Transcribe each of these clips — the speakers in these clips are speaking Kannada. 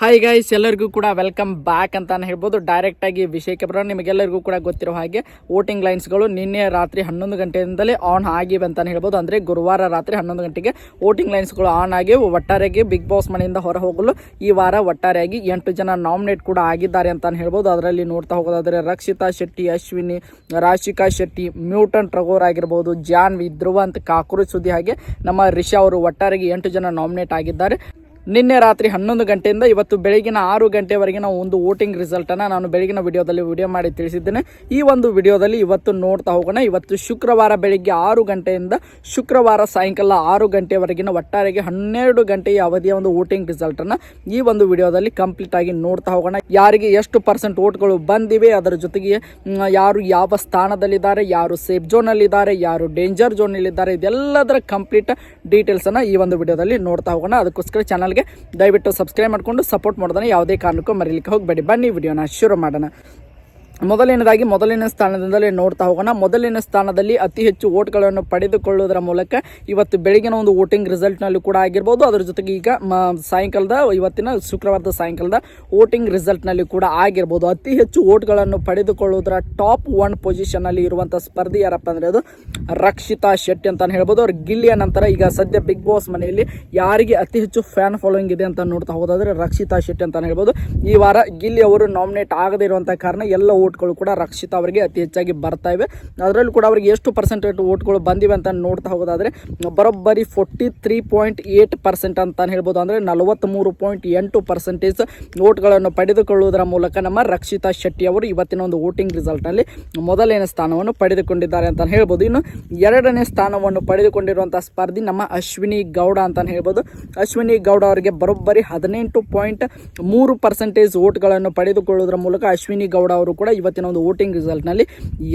ಹಾಯ್ ಗೈಸ್ ಎಲ್ಲರಿಗೂ ಕೂಡ ವೆಲ್ಕಮ್ ಬ್ಯಾಕ್ ಅಂತ ಹೇಳ್ಬೋದು. ಡೈರೆಕ್ಟ್ ಆಗಿ ವಿಷಯಕ್ಕೆ ಬರೋಣ. ನಿಮಗೆಲ್ಲರಿಗೂ ಕೂಡ ಗೊತ್ತಿರೋ ಹಾಗೆ ವೋಟಿಂಗ್ ಲೈನ್ಸ್ಗಳು ನಿನ್ನೆ ರಾತ್ರಿ ಹನ್ನೊಂದು ಗಂಟೆಯಿಂದಲೇ ಆನ್ ಆಗಿವೆ ಅಂತ ಹೇಳ್ಬೋದು. ಅಂದರೆ ಗುರುವಾರ ರಾತ್ರಿ ಹನ್ನೊಂದು ಗಂಟೆಗೆ ವೋಟಿಂಗ್ ಲೈನ್ಸ್ಗಳು ಆನ್ ಆಗಿ ಒಟ್ಟಾರೆಗೆ ಬಿಗ್ ಬಾಸ್ ಮನೆಯಿಂದ ಹೊರ ಹೋಗಲು ಈ ವಾರ ಒಟ್ಟಾರೆಯಾಗಿ ಎಂಟು ಜನ ನಾಮಿನೇಟ್ ಕೂಡ ಆಗಿದ್ದಾರೆ ಅಂತ ಹೇಳ್ಬೋದು. ಅದರಲ್ಲಿ ನೋಡ್ತಾ ಹೋಗೋದಾದರೆ ರಕ್ಷಿತಾ ಶೆಟ್ಟಿ, ಅಶ್ವಿನಿ, ರಾಶಿಕಾ ಶೆಟ್ಟಿ, ಮ್ಯೂಟನ್ ಟ್ರಗೋರ್ ಆಗಿರ್ಬೋದು, ಜಾನ್ವಿ ವಿ ಅಂತ ಕಾಕ್ರೋಚ್ ಸುದ್ದಿ ಹಾಗೆ ನಮ್ಮ ರಿಷಾ ಅವರು ಒಟ್ಟಾರೆಗೆ ಎಂಟು ಜನ ನಾಮಿನೇಟ್ ಆಗಿದ್ದಾರೆ. ನಿನ್ನೆ ರಾತ್ರಿ ಹನ್ನೊಂದು ಗಂಟೆಯಿಂದ ಇವತ್ತು ಬೆಳಗಿನ ಆರು ಗಂಟೆವರೆಗಿನ ಒಂದು ವೋಟಿಂಗ್ ರಿಸಲ್ಟನ್ನು ನಾನು ಬೆಳಗಿನ ವಿಡಿಯೋದಲ್ಲಿ ವಿಡಿಯೋ ಮಾಡಿ ತಿಳಿಸಿದ್ದೇನೆ. ಈ ಒಂದು ವಿಡಿಯೋದಲ್ಲಿ ಇವತ್ತು ನೋಡ್ತಾ ಹೋಗೋಣ. ಇವತ್ತು ಶುಕ್ರವಾರ ಬೆಳಿಗ್ಗೆ ಆರು ಗಂಟೆಯಿಂದ ಶುಕ್ರವಾರ ಸಾಯಂಕಾಲ ಆರು ಗಂಟೆವರೆಗಿನ ಒಟ್ಟಾರೆಗೆ ಹನ್ನೆರಡು ಗಂಟೆಯ ಅವಧಿಯ ಒಂದು ವೋಟಿಂಗ್ ರಿಸಲ್ಟನ್ನು ಈ ಒಂದು ವಿಡಿಯೋದಲ್ಲಿ ಕಂಪ್ಲೀಟ್ ಆಗಿ ನೋಡ್ತಾ ಹೋಗೋಣ. ಯಾರಿಗೆ ಎಷ್ಟು ಪರ್ಸೆಂಟ್ ವೋಟ್ಗಳು ಬಂದಿವೆ, ಅದರ ಜೊತೆಗೆ ಯಾರು ಯಾವ ಸ್ಥಾನದಲ್ಲಿದ್ದಾರೆ, ಯಾರು ಸೇಫ್ ಝೋನಲ್ಲಿದ್ದಾರೆ ಯಾರು ಡೇಂಜರ್ ಝೋನಲ್ಲಿದ್ದಾರೆ ಇದೆಲ್ಲದರ ಕಂಪ್ಲೀಟ್ ಡೀಟೇಲ್ಸನ್ನು ಈ ಒಂದು ವಿಡಿಯೋದಲ್ಲಿ ನೋಡ್ತಾ ಹೋಗೋಣ. ಅದಕ್ಕೋಸ್ಕರ ಚಾನಲ್ಗೆ. ದಯವಿಟ್ಟು ಸಬ್ಸ್ಕ್ರೈಬ್ ಮಾಡಿಕೊಂಡು ಸಪೋರ್ಟ್ ಮಾಡೋದನ್ನ ಯಾವುದೇ ಕಾರಣಕ್ಕೂ ಮರೀಲಿಕ್ಕೆ ಹೋಗಬೇಡಿ. ಬನ್ನಿ ವಿಡಿಯೋನ ಶುರು ಮಾಡೋಣ. ಮೊದಲನೇದಾಗಿ ಮೊದಲಿನ ಸ್ಥಾನದಿಂದಲೇ ನೋಡ್ತಾ ಹೋಗೋಣ. ಮೊದಲಿನ ಸ್ಥಾನದಲ್ಲಿ ಅತಿ ಹೆಚ್ಚು ಓಟ್ಗಳನ್ನು ಪಡೆದುಕೊಳ್ಳುವುದರ ಮೂಲಕ ಇವತ್ತು ಬೆಳಗಿನ ಒಂದು ವೋಟಿಂಗ್ ರಿಸಲ್ಟ್ನಲ್ಲೂ ಕೂಡ ಆಗಿರ್ಬೋದು. ಅದರ ಜೊತೆಗೆ ಈಗ ಸಾಯಂಕಾಲದ, ಇವತ್ತಿನ ಶುಕ್ರವಾರದ ಸಾಯಂಕಾಲದ ವೋಟಿಂಗ್ ರಿಸಲ್ಟ್ನಲ್ಲಿ ಕೂಡ ಆಗಿರ್ಬೋದು. ಅತಿ ಹೆಚ್ಚು ಓಟ್ಗಳನ್ನು ಪಡೆದುಕೊಳ್ಳುವುದರ ಟಾಪ್ ಒನ್ ಪೊಸಿಷನ್ನಲ್ಲಿ ಇರುವಂಥ ಸ್ಪರ್ಧಿ ಯಾರಪ್ಪ ಅಂದರೆ ಅದು ರಕ್ಷಿತಾ ಶೆಟ್ಟಿ ಅಂತ ಹೇಳ್ಬೋದು. ಅವ್ರು ಗಿಲ್ಲಿಯ ನಂತರ ಈಗ ಸದ್ಯ ಬಿಗ್ ಬಾಸ್ ಮನೆಯಲ್ಲಿ ಯಾರಿಗೆ ಅತಿ ಹೆಚ್ಚು ಫ್ಯಾನ್ ಫಾಲೋಯಿಂಗ್ ಇದೆ ಅಂತ ನೋಡ್ತಾ ಹೋದಾದ್ರೆ ರಕ್ಷಿತಾ ಶೆಟ್ಟಿ ಅಂತಲೇ ಹೇಳ್ಬೋದು. ಈ ವಾರ ಗಿಲ್ಲಿ ಅವರು ನಾಮಿನೇಟ್ ಆಗದೇ ಇರುವಂಥ ಕಾರಣ ಎಲ್ಲ ಓಟ್ಗಳು ಕೂಡ ರಕ್ಷಿತಾ ಅವರಿಗೆ ಅತಿ ಹೆಚ್ಚಾಗಿ ಬರ್ತಾ ಇವೆ. ಅದರಲ್ಲೂ ಕೂಡ ಅವರಿಗೆ ಎಷ್ಟು ಪರ್ಸೆಂಟೇಜ್ ಓಟ್ಗಳು ಬಂದಿವೆ ಅಂತ ನೋಡ್ತಾ ಹೋಗೋದಾದ್ರೆ, ಬರೋಬ್ಬರಿ forty three point eight percent ಅಂತ ಹೇಳ್ಬೋದು. ಅಂದರೆ ನಲವತ್ತ್ಮೂರು ಪಾಯಿಂಟ್ ಎಂಟು ಪರ್ಸೆಂಟೇಜ್ ಓಟ್ಗಳನ್ನು ಪಡೆದುಕೊಳ್ಳುವುದರ ಮೂಲಕ ನಮ್ಮ ರಕ್ಷಿತಾ ಶೆಟ್ಟಿ ಅವರು ಇವತ್ತಿನ ಒಂದು ವೋಟಿಂಗ್ ರಿಸಲ್ಟ್ನಲ್ಲಿ ಮೊದಲನೇ ಸ್ಥಾನವನ್ನು ಪಡೆದುಕೊಂಡಿದ್ದಾರೆ ಅಂತ ಹೇಳ್ಬೋದು. ಇನ್ನು ಎರಡನೇ ಸ್ಥಾನವನ್ನು ಪಡೆದುಕೊಂಡಿರುವಂಥ ಸ್ಪರ್ಧಿ ನಮ್ಮ ಅಶ್ವಿನಿ ಗೌಡ ಅಂತ ಹೇಳ್ಬೋದು. ಅಶ್ವಿನಿ ಗೌಡ ಅವರಿಗೆ ಬರೋಬ್ಬರಿ ಹದಿನೆಂಟು ಪಾಯಿಂಟ್ ಮೂರು ಪರ್ಸೆಂಟೇಜ್ ಓಟ್ಗಳನ್ನು ಪಡೆದುಕೊಳ್ಳುವುದರ ಮೂಲಕ ಅಶ್ವಿನಿ ಗೌಡ ಅವರು ಕೂಡ ಇವತ್ತಿನ ಒಂದು ವೋಟಿಂಗ್ ರಿಸಲ್ಟ್ನಲ್ಲಿ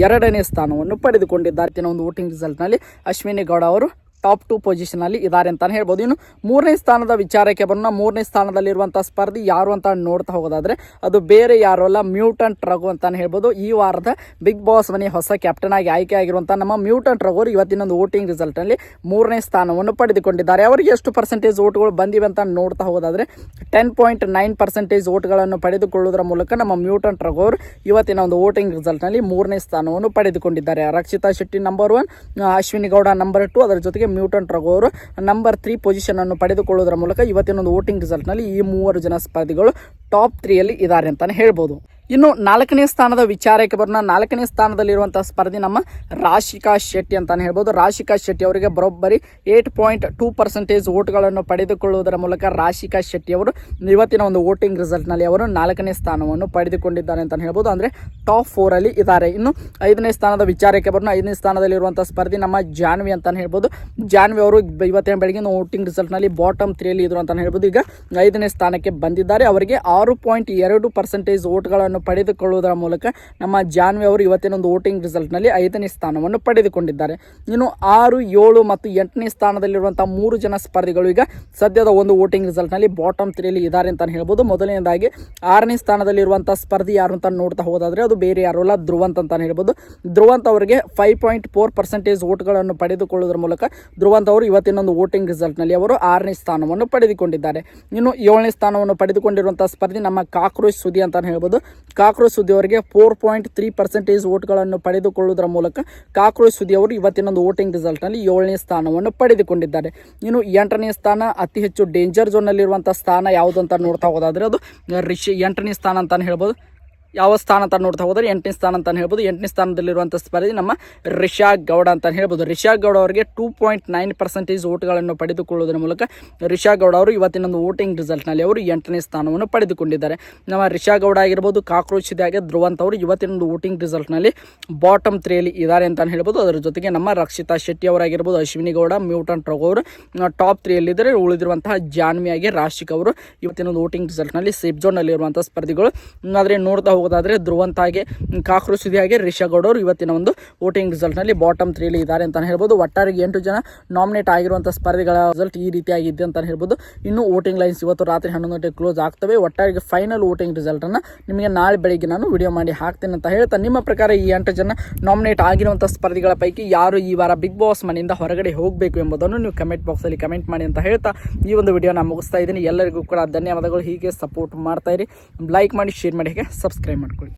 ಎರಡನೇ ಸ್ಥಾನವನ್ನು ಪಡೆದುಕೊಂಡಿದ್ದಾರೆ. ಇವತ್ತಿನ ಒಂದು ವೋಟಿಂಗ್ ರಿಸಲ್ಟ್ನಲ್ಲಿ ಅಶ್ವಿನಿ ಗೌಡ ಅವರು ಟಾಪ್ ಟು ಪೊಸಿಷನಲ್ಲಿ ಇದ್ದಾರೆ ಅಂತಲೇ ಹೇಳ್ಬೋದು. ಇನ್ನು ಮೂರನೇ ಸ್ಥಾನದ ವಿಚಾರಕ್ಕೆ ಬರೋಣ. ಮೂರನೇ ಸ್ಥಾನದಲ್ಲಿರುವಂಥ ಸ್ಪರ್ಧಿ ಯಾರು ಅಂತ ನೋಡ್ತಾ ಹೋಗೋದಾದ್ರೆ ಅದು ಬೇರೆ ಯಾರು ಅಲ್ಲ ಮ್ಯೂಟನ್ ರಘು ಅಂತಲೇ ಹೇಳ್ಬೋದು. ಈ ವಾರದ ಬಿಗ್ ಬಾಸ್ ಮನೆ ಹೊಸ ಕ್ಯಾಪ್ಟನ್ ಆಗಿ ಆಯ್ಕೆ ಆಗಿರುವಂಥ ನಮ್ಮ ಮ್ಯೂಟನ್ ರಘು ಇವತ್ತಿನ ಒಂದು ವೋಟಿಂಗ್ ರಿಸಲ್ಟಲ್ಲಿ ಮೂರನೇ ಸ್ಥಾನವನ್ನು ಪಡೆದುಕೊಂಡಿದ್ದಾರೆ. ಅವರಿಗೆ ಎಷ್ಟು ಪರ್ಸೆಂಟೇಜ್ ಓಟ್ಗಳು ಬಂದಿವೆ ಅಂತ ನೋಡ್ತಾ ಹೋಗೋದಾದ್ರೆ ಟೆನ್ ಪಾಯಿಂಟ್ ನೈನ್ ಪರ್ಸೆಂಟೇಜ್ ಓಟ್ಗಳನ್ನು ಪಡೆದುಕೊಳ್ಳುವುದರ ಮೂಲಕ ನಮ್ಮ ಮ್ಯೂಟನ್ ರಘು ಇವತ್ತಿನ ಒಂದು ವೋಟಿಂಗ್ ರಿಸಲ್ಟ್ನಲ್ಲಿ ಮೂರನೇ ಸ್ಥಾನವನ್ನು ಪಡೆದುಕೊಂಡಿದ್ದಾರೆ. Rakshita Shetty number one Ashwini Gowda number two ಅದರ ಜೊತೆಗೆ ಮ್ಯೂಟನ್ ಅವರು ನಂಬರ್ ತ್ರೀ ಪೊಸಿಷನ್ ಅನ್ನು ಪಡೆದುಕೊಳ್ಳುವುದರ ಮೂಲಕ ಇವತ್ತಿನ ಒಂದು ವೋಟಿಂಗ್ ರಿಸಲ್ಟ್ನಲ್ಲಿ ಈ ಮೂವರು ಜನ ಸ್ಪರ್ಧಿಗಳು ಟಾಪ್ ತ್ರೀಯಲ್ಲಿ ಇದ್ದಾರೆ ಅಂತಾನೆ ಹೇಳ್ಬೋದು. ಇನ್ನು ನಾಲ್ಕನೇ ಸ್ಥಾನದ ವಿಚಾರಕ್ಕೆ ಬರೋಣ. ನಾಲ್ಕನೇ ಸ್ಥಾನದಲ್ಲಿರುವಂಥ ಸ್ಪರ್ಧಿ ನಮ್ಮ ರಾಶಿಕಾ ಶೆಟ್ಟಿ ಅಂತಾನೆ ಹೇಳ್ಬೋದು. ರಾಶಿಕಾ ಶೆಟ್ಟಿ ಅವರಿಗೆ ಬರೋಬ್ಬರಿ ಏಟ್ ಪಾಯಿಂಟ್ ಟೂ ಪರ್ಸೆಂಟೇಜ್ ಓಟ್ಗಳನ್ನು ಪಡೆದುಕೊಳ್ಳುವುದರ ಮೂಲಕ ರಾಶಿಕಾ ಶೆಟ್ಟಿ ಅವರು ಇವತ್ತಿನ ಒಂದು ವೋಟಿಂಗ್ ರಿಸಲ್ಟ್ನಲ್ಲಿ ಅವರು ನಾಲ್ಕನೇ ಸ್ಥಾನವನ್ನು ಪಡೆದುಕೊಂಡಿದ್ದಾರೆ ಅಂತಲೇ ಹೇಳ್ಬೋದು. ಅಂದರೆ ಟಾಪ್ ಫೋರಲ್ಲಿ ಇದ್ದಾರೆ. ಇನ್ನು ಐದನೇ ಸ್ಥಾನದ ವಿಚಾರಕ್ಕೆ ಬರೋಣ. ಐದನೇ ಸ್ಥಾನದಲ್ಲಿರುವಂಥ ಸ್ಪರ್ಧಿ ನಮ್ಮ ಜಾನ್ವಿ ಅಂತಾನೆ ಹೇಳ್ಬೋದು. ಜಾನ್ವಿ ಅವರು ಇವತ್ತೇ ಇವತ್ತಿನ ಬೆಳಗಿನ ವೋಟಿಂಗ್ ರಿಸಲ್ಟ್ನಲ್ಲಿ ಬಾಟಮ್ ತ್ರೀಯಲ್ಲಿ ಇದ್ರು ಅಂತಲೇ ಹೇಳ್ಬೋದು. ಈಗ ಐದನೇ ಸ್ಥಾನಕ್ಕೆ ಬಂದಿದ್ದಾರೆ. ಅವರಿಗೆ ಆರು ಪಾಯಿಂಟ್ ಎರಡು ಪರ್ಸೆಂಟೇಜ್ ಓಟ್ಗಳನ್ನು ಪಡೆದುಕೊಳ್ಳುವುದರ ಮೂಲಕ ನಮ್ಮ ಜಾನ್ವಿ ಅವರು ಇವತ್ತಿನ ಒಂದು ವೋಟಿಂಗ್ ರಿಸಲ್ಟ್ನಲ್ಲಿ ಐದನೇ ಸ್ಥಾನವನ್ನು ಪಡೆದುಕೊಂಡಿದ್ದಾರೆ. ಇನ್ನು ಆರು, ಏಳು ಮತ್ತು ಎಂಟನೇ ಸ್ಥಾನದಲ್ಲಿರುವಂಥ ಮೂರು ಜನ ಸ್ಪರ್ಧಿಗಳು ಈಗ ಸದ್ಯದ ಒಂದು ವೋಟಿಂಗ್ ರಿಸಲ್ಟ್ನಲ್ಲಿ ಬಾಟಮ್ ತ್ರೀಯಲ್ಲಿ ಇದ್ದಾರೆ ಅಂತ ಹೇಳ್ಬೋದು. ಮೊದಲನೇದಾಗಿ ಆರನೇ ಸ್ಥಾನದಲ್ಲಿರುವಂಥ ಸ್ಪರ್ಧಿ ಯಾರು ಅಂತ ನೋಡ್ತಾ ಹೋದಾದರೆ ಅದು ಬೇರೆ ಯಾರು ಅಲ್ಲ, ಧ್ರುವಂತ್ ಅಂತ ಹೇಳ್ಬೋದು. ಧ್ರುವಂತ್ ಅವರಿಗೆ ಫೈವ್ ಪಾಯಿಂಟ್ ಫೋರ್ ಪರ್ಸೆಂಟೇಜ್ ಓಟ್ಗಳನ್ನು ಪಡೆದುಕೊಳ್ಳುವುದರ ಮೂಲಕ ಧ್ರುವಂತ್ ಅವರು ಇವತ್ತಿನ ಒಂದು ವೋಟಿಂಗ್ ರಿಸಲ್ಟ್ನಲ್ಲಿ ಅವರು ಆರನೇ ಸ್ಥಾನವನ್ನು ಪಡೆದುಕೊಂಡಿದ್ದಾರೆ. ಇನ್ನು ಏಳನೇ ಸ್ಥಾನವನ್ನು ಪಡೆದುಕೊಂಡಿರುವಂಥ ಸ್ಪರ್ಧಿ ನಮ್ಮ ಕಾಕ್ರೋಚ್ ಸುದ್ದಿ ಅಂತ ಹೇಳ್ಬೋದು. ಕಾಕ್ರೋಚ್ ಸುದ್ದಿ ಅವರಿಗೆ ಫೋರ್ ಪಾಯಿಂಟ್ ತ್ರೀ ಪರ್ಸೆಂಟೇಜ್ ಓಟ್ಗಳನ್ನು ಪಡೆದುಕೊಳ್ಳುವುದರ ಮೂಲಕ ಕಾಕ್ರೋಚ್ ಸುದ್ದಿ ಅವರು ಇವತ್ತಿನ ಒಂದು ವೋಟಿಂಗ್ ರಿಸಲ್ಟ್ನಲ್ಲಿ ಏಳನೇ ಸ್ಥಾನವನ್ನು ಪಡೆದುಕೊಂಡಿದ್ದಾರೆ. ಇನ್ನು ಎಂಟನೇ ಸ್ಥಾನ, ಅತಿ ಹೆಚ್ಚು ಡೇಂಜರ್ ಝೋನ್ನಲ್ಲಿರುವಂಥ ಸ್ಥಾನ ಯಾವುದು ಅಂತ ನೋಡ್ತಾ ಹೋದಾದ್ರೆ ಅದು ರಿಷಿ ಎಂಟನೇ ಸ್ಥಾನ ಅಂತಲೇ ಹೇಳ್ಬೋದು. ಯಾವ ಸ್ಥಾನ ಅಂತ ನೋಡ್ತಾ ಹೋದರೆ ಎಂಟನೇ ಸ್ಥಾನ ಅಂತ ಹೇಳ್ಬೋದು. ಎಂಟನೇ ಸ್ಥಾನದಲ್ಲಿರುವಂಥ ಸ್ಪರ್ಧಿ ನಮ್ಮ ರಿಷಾ ಗೌಡ ಅಂತ ಹೇಳ್ಬೋದು. ರಿಷಾ ಗೌಡ ಅವರಿಗೆ ಟೂ ಪಾಯಿಂಟ್ ನೈನ್ ಪರ್ಸೆಂಟೇಜ್ ಓಟ್ಗಳನ್ನು ಪಡೆದುಕೊಳ್ಳುವುದರ ಮೂಲಕ ರಿಷಾ ಗೌಡ ಅವರು ಇವತ್ತಿನ ಒಂದು ವೋಟಿಂಗ್ ರಿಸಲ್ಟ್ನಲ್ಲಿ ಅವರು ಎಂಟನೇ ಸ್ಥಾನವನ್ನು ಪಡೆದುಕೊಂಡಿದ್ದಾರೆ. ನಮ್ಮ ರಿಷಾ ಗೌಡ ಆಗಿರ್ಬೋದು, ಕಾಕ್ರೋಚ್ ಇದಾಗೆ, ಧ್ರುವಂತ್ ಅವರು ಇವತ್ತಿನ ಒಂದು ವೋಟಿಂಗ್ ರಿಸಲ್ಟ್ನಲ್ಲಿ ಬಾಟಮ್ ತ್ರೀಯಲ್ಲಿ ಇದ್ದಾರೆ ಅಂತ ಹೇಳ್ಬೋದು. ಅದರ ಜೊತೆಗೆ ನಮ್ಮ ರಕ್ಷಿತಾ ಶೆಟ್ಟಿ ಅವರಾಗಿರ್ಬೋದು ಅಶ್ವಿನಿ ಗೌಡ, ಮ್ಯೂಟನ್ ರಘು ಅವರು ಟಾಪ್ ತ್ರೀಯಲ್ಲಿದ್ದರೆ ಉಳಿದಿರುವಂತಹ ಜಾನ್ವಿಯಾಗಿ, ರಾಶಿಕ್ ಅವರು ಇವತ್ತಿನ ಒಂದು ವೋಟಿಂಗ್ ರಿಸಲ್ಟ್ನಲ್ಲಿ ಸೇಫ್ ಇರುವಂತಹ ಸ್ಪರ್ಧಿಗಳು. ಆದರೆ ನೋಡ್ತಾ ಹಾಗೆ ಕಾಕ್ರು ಸುದಿ ಹಾಗೆ ರಿಷಾ ಗೌಡ ಅವರು ಇವತ್ತಿನ ಒಂದು ವೋಟಿಂಗ್ ರಿಸಲ್ಟ್ನಲ್ಲಿ ಬಾಟಮ್ ತ್ರೀಲಿ ಇದ್ದಾರೆ ಅಂತಲೇ ಹೇಳ್ಬೋದು. ಒಟ್ಟಾರೆ ಎಂಟು ಜನ ನಾಮಿನೇಟ್ ಆಗಿರುವಂಥ ಸ್ಪರ್ಧೆಗಳ ರಿಸಲ್ಟ್ ಈ ರೀತಿಯಾಗಿದೆ ಅಂತಲೇ ಹೇಳ್ಬೋದು. ಇನ್ನು ವೋಟಿಂಗ್ ಲೈನ್ಸ್ ಇವತ್ತು ರಾತ್ರಿ ಹನ್ನೊಂದು ಗಂಟೆಗೆ ಕ್ಲೋಸ್ ಆಗ್ತವೆ. ಒಟ್ಟಾರೆ ಫೈನಲ್ ವೋಟಿಂಗ್ ರಿಸಲ್ಟನ್ನು ನಿಮಗೆ ನಾಳೆ ಬೆಳಿಗ್ಗೆ ನಾನು ವಿಡಿಯೋ ಮಾಡಿ ಹಾಕ್ತೇನೆ ಅಂತ ಹೇಳ್ತಾ ನಿಮ್ಮ ಪ್ರಕಾರ ಈ ಎಂಟು ಜನ ನಾಮಿನೇಟ್ ಆಗಿರುವಂಥ ಸ್ಪರ್ಧಿಗಳ ಪೈಕಿ ಯಾರು ಈ ವಾರ ಬಿಗ್ ಬಾಸ್ ಮನೆಯಿಂದ ಹೊರಗಡೆ ಹೋಗಬೇಕು ಎಂಬುದನ್ನು ನೀವು ಕಮೆಂಟ್ ಬಾಕ್ಸಲ್ಲಿ ಕಮೆಂಟ್ ಮಾಡಿ ಅಂತ ಹೇಳ್ತಾ ಈ ಒಂದು ವಿಡಿಯೋನ ಮುಗಿಸ್ತಾ ಇದ್ದೀನಿ. ಎಲ್ಲರಿಗೂ ಕೂಡ ಧನ್ಯವಾದಗಳು. ಹೀಗೆ ಸಪೋರ್ಟ್ ಮಾಡ್ತಾ ಇರಿ. ಲೈಕ್ ಮಾಡಿ ಶೇರ್ ಮಾಡಿ, ಹೀಗೆ ಸಬ್ಸ್ಕ್ರೈಬ್ ಮಾಡ್ಕೊಳ್ಳಿ